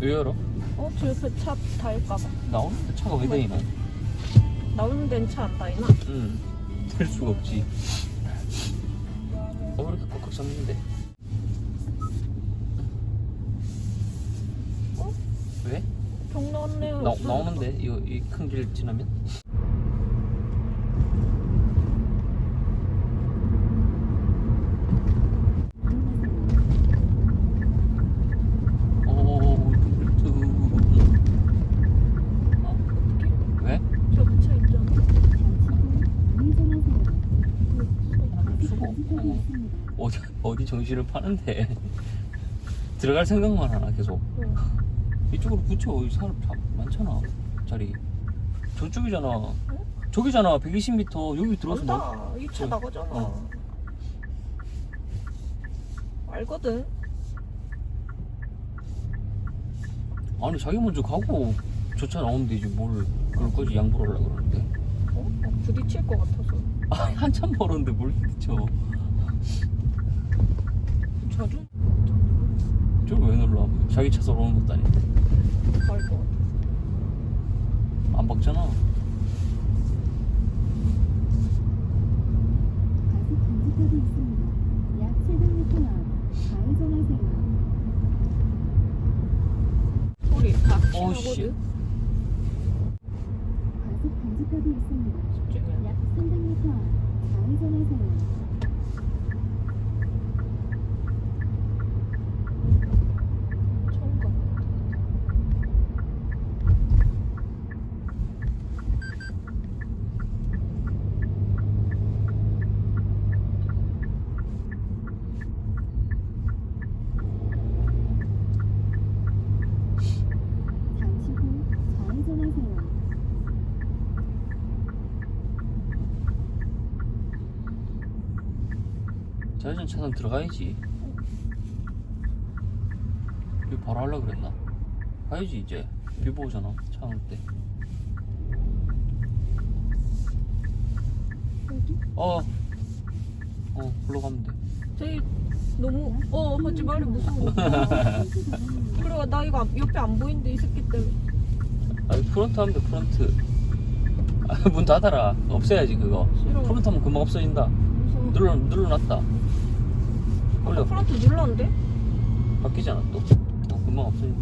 왜 열어? 어? 저 옆에 차 다일까봐. 나오는데 차가 왜 다니나? 나오는 데는 차안 다니나? 응. 될 수가 없지. 어, 왜 이렇게 꽉꽉 찼는데? 어? 왜? 경로네 나, 나오는데? 이큰길 지나면? 오, 뚜. 어? 어떻게? 왜? 저기 차 있잖아. 수고. 어. 어디, 정신을 파는데? 들어갈 생각만 하나, 계속. 응. 이쪽으로 붙여. 여기 사람 다 많잖아. 자리. 저쪽이잖아. 저기잖아. 120m. 여기 들어서 뭐? 안다. 이차 응. 나가잖아. 어. 알거든. 아니, 자기 먼저 가고 저 차 나오면 되지. 뭘 그럴까지 양보를 하려고 그러는데. 어? 어, 부딪힐 것 같아서. 아, 한참 멀었는데 뭘 부딪혀. 자주 저걸 왜 눌러? 자기 차서 오는 것도 아닌데. 같아. 안 박잖아. 과속 방지턱이 있습니다. 약 700m 앞 좌회전하세요. 소리 다 어, 씨. 치거든. 있습니다. 약 300m 앞 좌회전하세요. 처음 가. 잠시 후 좌회전하세요. 좌회전 차선 들어가야지. 비 바로 하려고 그랬나? 가야지, 이제. 비 보잖아. 차 올 때. 여기? 어. 어, 글로 가면 돼. 저기 너무 어 하지 말이 무서워. 그래 나 이거 안- 옆에 안 보이는데 이 새끼 때문에. 아니, 프론트 하면 돼, 프론트. 아, 문 닫아라. 없애야지, 그거. 싫어. 프론트 하면 금방 없어진다. 무서워. 눌러, 눌러놨다. 아까 올려. 프런트 눌렀는데? 바뀌잖아, 또. 어, 금방 없어진다.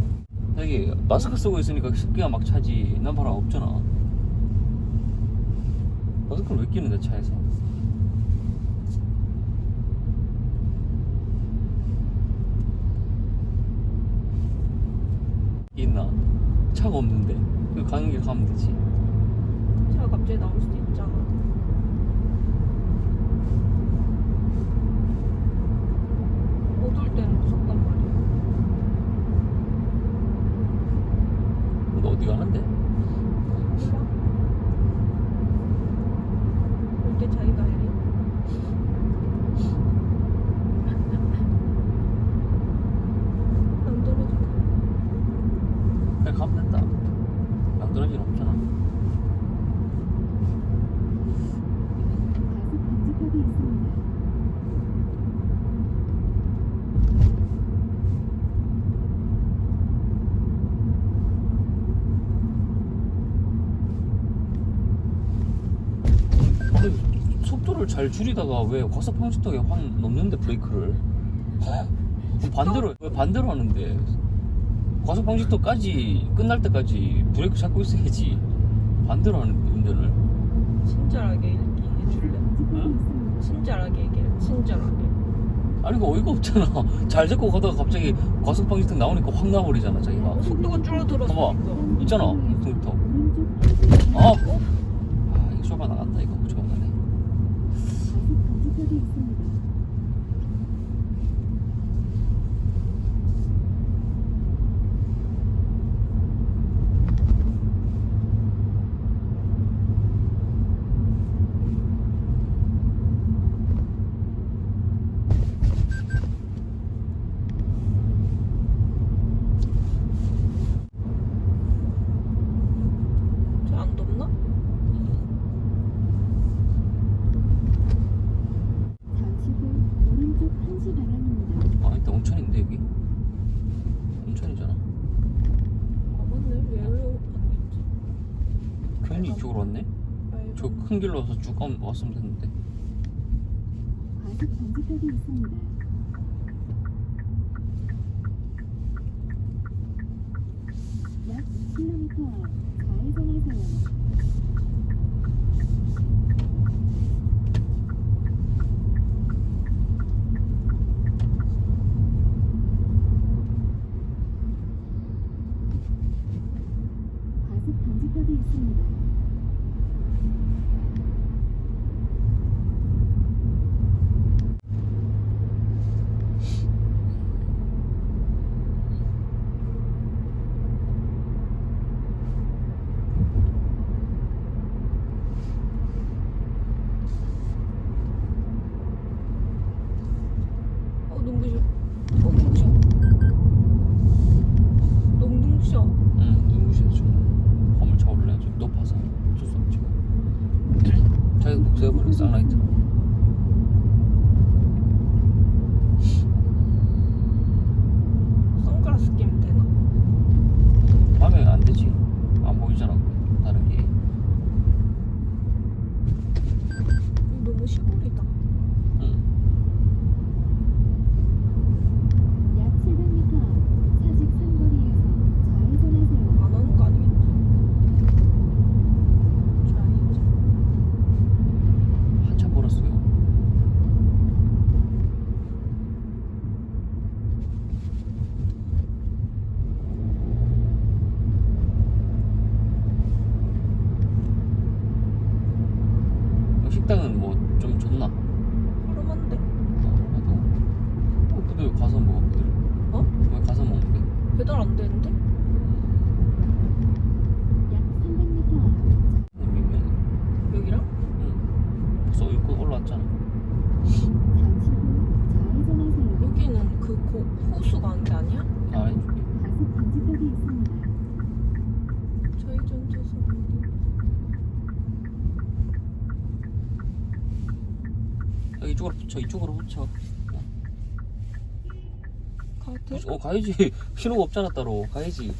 여기, 마스크 쓰고 있으니까 습기가 막 차지. 난 바로 없잖아. 마스크를 왜 끼는데, 차에서? 있나? 차가 없는데. 그 가는 길 가면 되지. 차가 갑자기 나올 수도 있잖아. 어두울 때는 무섭단 말이야. 너 어디 가는데? 몰라? 올때 자기가 해. 안 떨어져. 그냥 가면 된다. 안 떨어지는 없잖아. 과속 방지턱이 있습니다. 아니, 속도를 잘 줄이다가 왜 과속 방지턱에 확 넘는데 브레이크를? 그럼 반대로 왜 반대로 하는데? 과속 방지턱까지 끝날 때까지 브레이크 잡고 있어야지. 반대로 하는 운전을. 친절하게 얘기해 줄래? 있습니다. 친절하게 얘기해. 친절하게. 아니 이거 어이가 없잖아. 잘 잡고 가다가 갑자기 과속 방지턱 나오니까 확 나버리잖아 자기가. 속도가 줄어들었어. 봐봐. 있잖아. 컴퓨터. 오른쪽 아, 아 이거 쇼바 나간다 이거 방지턱이 있습니다. 아니 이쪽으로 왔네? 저 큰 길로 와서 쭉 왔으면 됐는데 아직 정지턱이 있습니다 약 10km 좌회전하세요 붙여 가도 돼? 어 가야지 신호가 없잖아 따로 가야지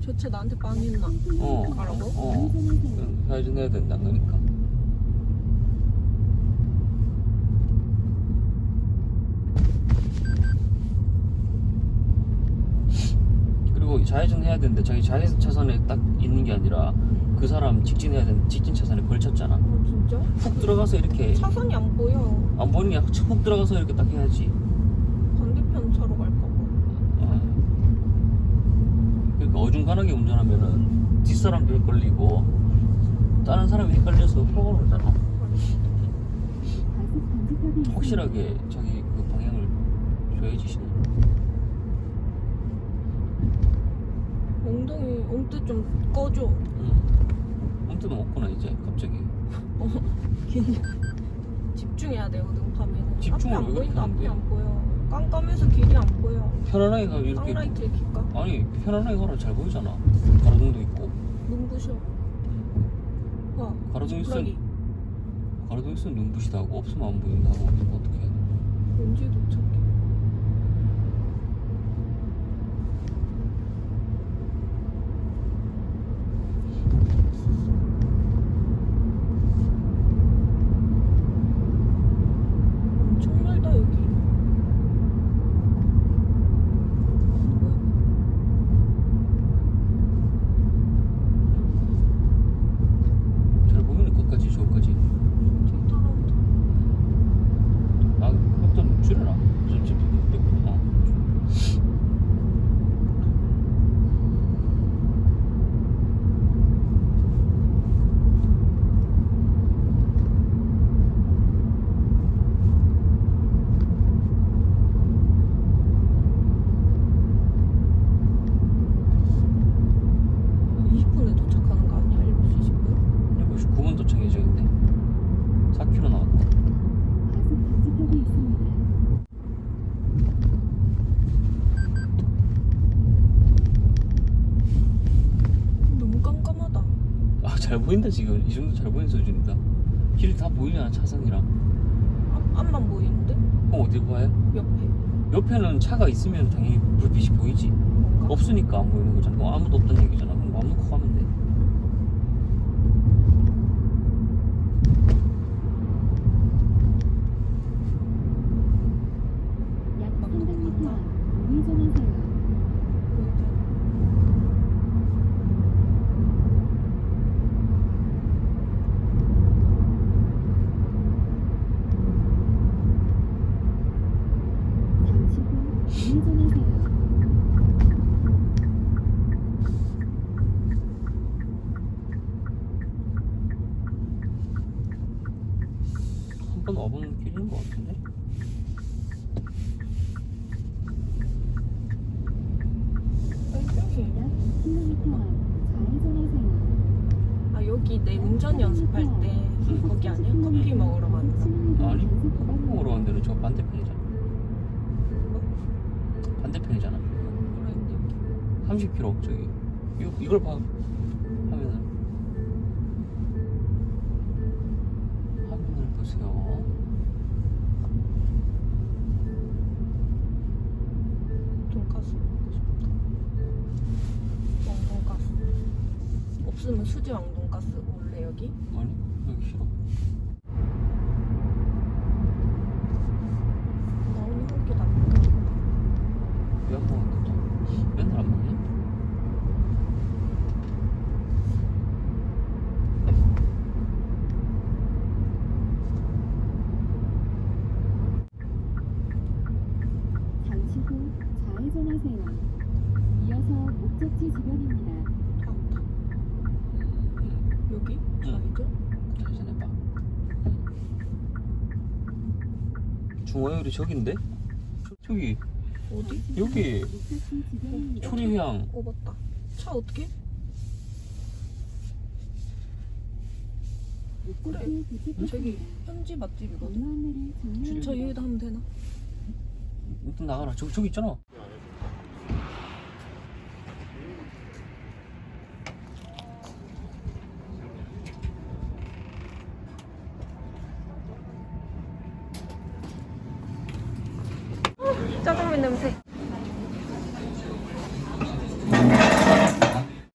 저 차 나한테 빵했나? 어. 가라고? 어 내야 된다 그러니까 그리고 좌회전 해야 되는데 자기 좌회전 차선에 딱 있는 게 아니라 그 사람 직진해야 되는 직진 차선에 걸쳤잖아 어 진짜? 훅 들어가서 이렇게 차선이 안 보여 안 보이는 게 아니라 훅 들어가서 이렇게 딱 해야지 반대편 차로 갈까 봐 아. 그러니까 어중간하게 운전하면은 뒷사람도 헷갈리고 다른 사람이 헷갈려서 방지턱이 있습니다. 확실하게 자기 그 방향을 줘야지 신호 엉덩이 엉뜨 좀 꺼줘 응. 아무튼 없구나 이제 갑자기. 걔는 집중해야 되거든 밤에는. 집중을 앞이 안왜 보인다? 앞이 안 보여. 깜깜해서 길이 안 보여. 편안하게 가면 이렇게 쌍라이트를 킬까? 아니 편안하게 가라 잘 보이잖아. 가로등도 있고. 눈부셔. 와 가로등 있으면 가로등 있으면 눈부시다고. 없으면 안 보인다고. 어떻게 해야 돼 언제 도착해 엄청 멀다 여기 잘 보이는 끝까지 저까지 뒤따라온다 아 그것 좀 줄여라 전체 어. 한 20분에 도착하는 거 아니야? 7시 20분? 7시 9분 도착해져 근데 4km 나왔다 과속 방지턱이 있습니다. 너무 깜깜하다 아 잘 보인다 지금. 이 정도 잘 보이는 수준이다. 길 다 보이잖아 차선이랑? 앞, 앞만 보이는데? 그럼 어디 봐요? 옆에. 옆에는 차가 있으면 당연히 불빛이 보이지? 없으니까 안 보이는 거잖아. 그럼 아무도 없다는 얘기잖아. 그럼 맘 놓고 가면 돼 번 와본 길인 것 같은데? 여기 약 10km 앞 좌회전하세요. 아 여기 내 운전 연습할 때 거기 아니야? 커피 먹으러 가는 거 아니 커피 먹으러 간 데는 저 반대편이잖아 반대편이잖아 뭐라 했는데 여기 30km 저기 이걸 봐 수지 왕돈가스 올래 여기? 아니 여기 싫어 나오는 게 낫다 왜안 먹었겠다 맨날 안 먹냐? 잠시 후 좌회전하세요. 이어서 목적지 주변입니다. 다 왔다 여기? 좌회전? 잘 해봐 중화요리 저긴데? 저, 저기 어디? 여기. 초리향 어 맞다 차 어떻게? 도착했습니다. 저기 현지 맛집이거든. 주차 여기다 하면 되나? 좀 나가라 저기 저기 있잖아